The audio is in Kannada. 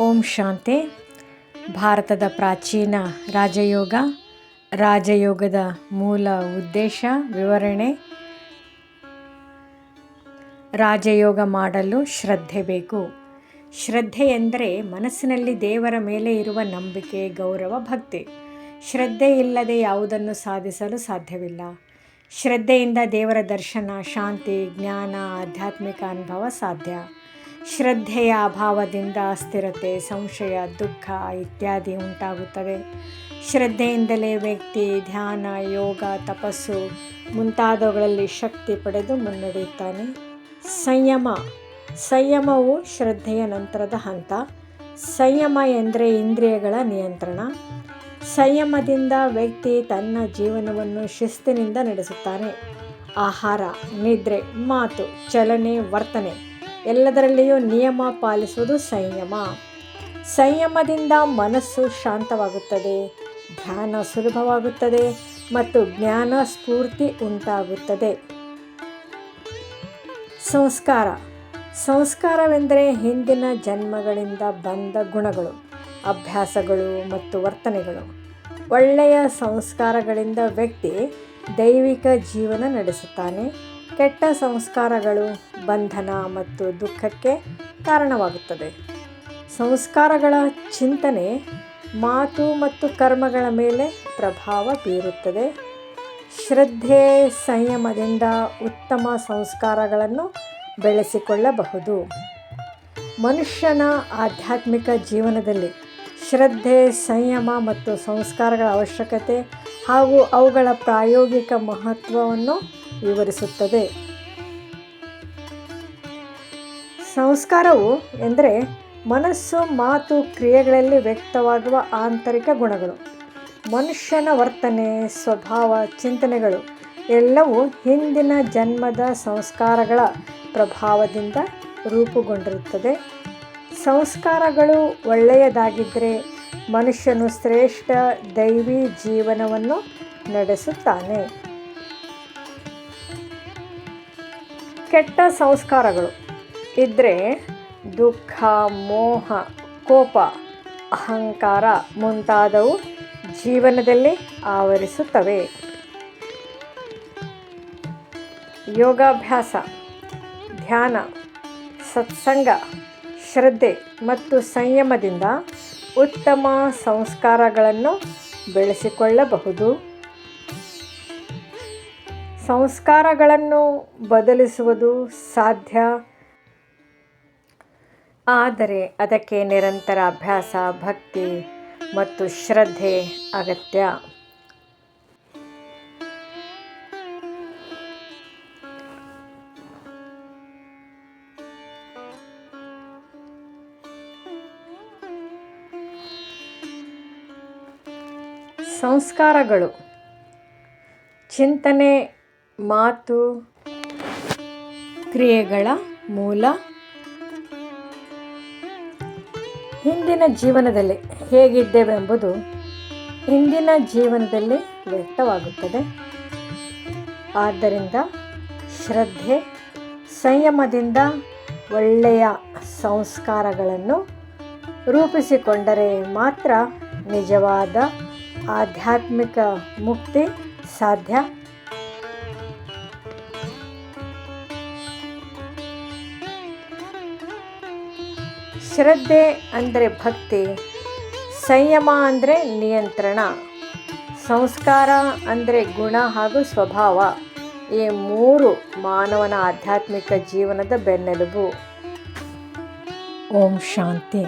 ಓಂ ಶಾಂತಿ. ಭಾರತದ ಪ್ರಾಚೀನ ರಾಜಯೋಗ, ರಾಜಯೋಗದ ಮೂಲ ಉದ್ದೇಶ, ವಿವರಣೆ, ರಾಜಯೋಗ ಮಾಡಲು ಶ್ರದ್ಧೆ ಬೇಕು. ಶ್ರದ್ಧೆ ಎಂದರೆ ಮನಸ್ಸಿನಲ್ಲಿ ದೇವರ ಮೇಲೆ ಇರುವ ನಂಬಿಕೆ, ಗೌರವ, ಭಕ್ತಿ. ಶ್ರದ್ಧೆ ಇಲ್ಲದೆ ಯಾವುದನ್ನು ಸಾಧಿಸಲು ಸಾಧ್ಯವಿಲ್ಲ. ಶ್ರದ್ಧೆಯಿಂದ ದೇವರ ದರ್ಶನ, ಶಾಂತಿ, ಜ್ಞಾನ, ಆಧ್ಯಾತ್ಮಿಕ ಅನುಭವ ಸಾಧ್ಯ. ಶ್ರದ್ಧೆಯ ಅಭಾವದಿಂದ ಅಸ್ಥಿರತೆ, ಸಂಶಯ, ದುಃಖ ಇತ್ಯಾದಿ ಉಂಟಾಗುತ್ತವೆ. ಶ್ರದ್ಧೆಯಿಂದಲೇ ವ್ಯಕ್ತಿ ಧ್ಯಾನ, ಯೋಗ, ತಪಸ್ಸು ಮುಂತಾದವುಗಳಲ್ಲಿ ಶಕ್ತಿ ಪಡೆದು ಮುನ್ನಡೆಯುತ್ತಾನೆ. ಸಂಯಮ. ಸಂಯಮವು ಶ್ರದ್ಧೆಯ ನಂತರದ ಹಂತ. ಸಂಯಮ ಎಂದರೆ ಇಂದ್ರಿಯಗಳ ನಿಯಂತ್ರಣ. ಸಂಯಮದಿಂದ ವ್ಯಕ್ತಿ ತನ್ನ ಜೀವನವನ್ನು ಶಿಸ್ತಿನಿಂದ ನಡೆಸುತ್ತಾನೆ. ಆಹಾರ, ನಿದ್ರೆ, ಮಾತು, ಚಲನೆ, ವರ್ತನೆ. ಎಲ್ಲದರಲ್ಲಿಯೂ ನಿಯಮ ಪಾಲಿಸುವುದು ಸಂಯಮ. ಸಂಯಮದಿಂದ ಮನಸ್ಸು ಶಾಂತವಾಗುತ್ತದೆ, ಧ್ಯಾನ ಸುಲಭವಾಗುತ್ತದೆ ಮತ್ತು ಜ್ಞಾನ ಸ್ಫೂರ್ತಿ ಉಂಟಾಗುತ್ತದೆ. ಸಂಸ್ಕಾರ. ಸಂಸ್ಕಾರವೆಂದರೆ ಹಿಂದಿನ ಜನ್ಮಗಳಿಂದ ಬಂದ ಗುಣಗಳು, ಅಭ್ಯಾಸಗಳು ಮತ್ತು ವರ್ತನೆಗಳು. ಒಳ್ಳೆಯ ಸಂಸ್ಕಾರಗಳಿಂದ ವ್ಯಕ್ತಿ ದೈವಿಕ ಜೀವನ ನಡೆಸುತ್ತಾನೆ. ಕೆಟ್ಟ ಸಂಸ್ಕಾರಗಳು ಬಂಧನ ಮತ್ತು ದುಃಖಕ್ಕೆ ಕಾರಣವಾಗುತ್ತದೆ. ಸಂಸ್ಕಾರಗಳ ಚಿಂತನೆ ಮಾತು ಮತ್ತು ಕರ್ಮಗಳ ಮೇಲೆ ಪ್ರಭಾವ ಬೀರುತ್ತದೆ. ಶ್ರದ್ಧೆ ಸಂಯಮದಿಂದ ಉತ್ತಮ ಸಂಸ್ಕಾರಗಳನ್ನು ಬೆಳೆಸಿಕೊಳ್ಳಬಹುದು. ಮನುಷ್ಯನ ಆಧ್ಯಾತ್ಮಿಕ ಜೀವನದಲ್ಲಿ ಶ್ರದ್ಧೆ, ಸಂಯಮ ಮತ್ತು ಸಂಸ್ಕಾರಗಳ ಅವಶ್ಯಕತೆ ಹಾಗೂ ಅವುಗಳ ಪ್ರಾಯೋಗಿಕ ಮಹತ್ವವನ್ನು ವಿವರಿಸುತ್ತದೆ. ಸಂಸ್ಕಾರವು ಎಂದರೆ ಮನಸ್ಸು, ಮಾತು, ಕ್ರಿಯೆಗಳಲ್ಲಿ ವ್ಯಕ್ತವಾಗುವ ಆಂತರಿಕ ಗುಣಗಳು. ಮನುಷ್ಯನ ವರ್ತನೆ, ಸ್ವಭಾವ, ಚಿಂತನೆಗಳು ಎಲ್ಲವೂ ಹಿಂದಿನ ಜನ್ಮದ ಸಂಸ್ಕಾರಗಳ ಪ್ರಭಾವದಿಂದ ರೂಪುಗೊಂಡಿರುತ್ತದೆ. ಸಂಸ್ಕಾರಗಳು ಒಳ್ಳೆಯದಾಗಿದ್ದರೆ ಮನುಷ್ಯನು ಶ್ರೇಷ್ಠ ದೈವಿ ಜೀವನವನ್ನು ನಡೆಸುತ್ತಾನೆ. ಕೆಟ್ಟ ಸಂಸ್ಕಾರಗಳು ಇದ್ದರೆ ದುಃಖ, ಮೋಹ, ಕೋಪ, ಅಹಂಕಾರ ಮುಂತಾದವು ಜೀವನದಲ್ಲಿ ಆವರಿಸುತ್ತವೆ. ಯೋಗಾಭ್ಯಾಸ, ಧ್ಯಾನ, ಸತ್ಸಂಗ, ಶ್ರದ್ಧೆ ಮತ್ತು ಸಂಯಮದಿಂದ ಉತ್ತಮ ಸಂಸ್ಕಾರಗಳನ್ನು ಬೆಳೆಸಿಕೊಳ್ಳಬಹುದು. ಸಂಸ್ಕಾರಗಳನ್ನು ಬದಲಿಸುವುದು ಸಾಧ್ಯ? ಆದರೆ ಅದಕ್ಕೆ ನಿರಂತರ ಅಭ್ಯಾಸ ಭಕ್ತಿ ಮತ್ತು ಶ್ರದ್ಧೆ ಅಗತ್ಯ. ಸಂಸ್ಕಾರಗಳು. ಚಿಂತನೆ ಮಾತು, ಕ್ರಿಯೆಗಳ ಮೂಲ. ಹಿಂದಿನ ಜೀವನದಲ್ಲಿ ಹೇಗಿದ್ದೇವೆಂಬುದು ಹಿಂದಿನ ಜೀವನದಲ್ಲಿ ವ್ಯಕ್ತವಾಗುತ್ತದೆ. ಆದ್ದರಿಂದ ಶ್ರದ್ಧೆ, ಸಂಯಮದಿಂದ ಒಳ್ಳೆಯ ಸಂಸ್ಕಾರಗಳನ್ನು ರೂಪಿಸಿಕೊಂಡರೆ ಮಾತ್ರ ನಿಜವಾದ ಆಧ್ಯಾತ್ಮಿಕ ಮುಕ್ತಿ ಸಾಧ್ಯ. ಶ್ರದ್ಧೆ ಅಂದರೆ ಭಕ್ತಿ, ಸಂಯಮ ಅಂದರೆ ನಿಯಂತ್ರಣ, ಸಂಸ್ಕಾರ ಅಂದರೆ ಗುಣ ಹಾಗೂ ಸ್ವಭಾವ. ಈ ಮೂರು ಮಾನವನ ಆಧ್ಯಾತ್ಮಿಕ ಜೀವನದ ಬೆನ್ನೆಲುಬು. ಓಂ ಶಾಂತಿ.